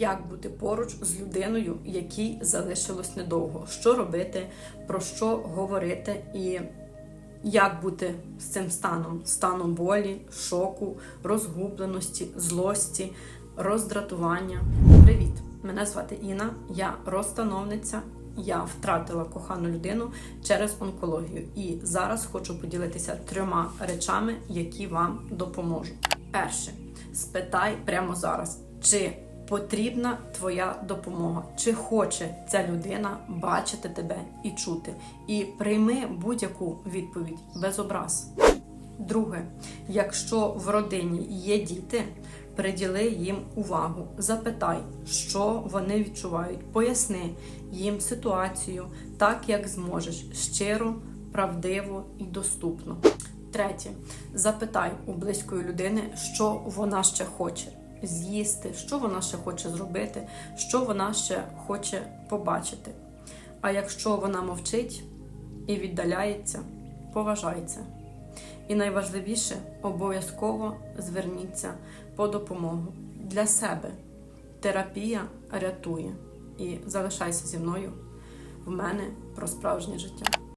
як бути поруч з людиною, якій залишилось недовго, що робити, про що говорити і як бути з цим станом: станом болі, шоку, розгубленості, злості, роздратування. Привіт! Мене звати Інна, я розстановниця. Я втратила кохану людину через онкологію, і зараз хочу поділитися трьома речами, які вам допоможуть. Перше, спитай прямо зараз, чи потрібна твоя допомога, чи хоче ця людина бачити тебе і чути, і прийми будь-яку відповідь без образ. Друге, якщо в родині є діти, приділи їм увагу, запитай, що вони відчувають, поясни їм ситуацію так, як зможеш, щиро, правдиво і доступно. Третє, запитай у близької людини, що вона ще хоче з'їсти, що вона ще хоче зробити, що вона ще хоче побачити. А якщо вона мовчить і віддаляється, поважай це. І найважливіше, обов'язково зверніться по допомогу для себе. Терапія рятує. І залишайся зі мною в мене про справжнє життя.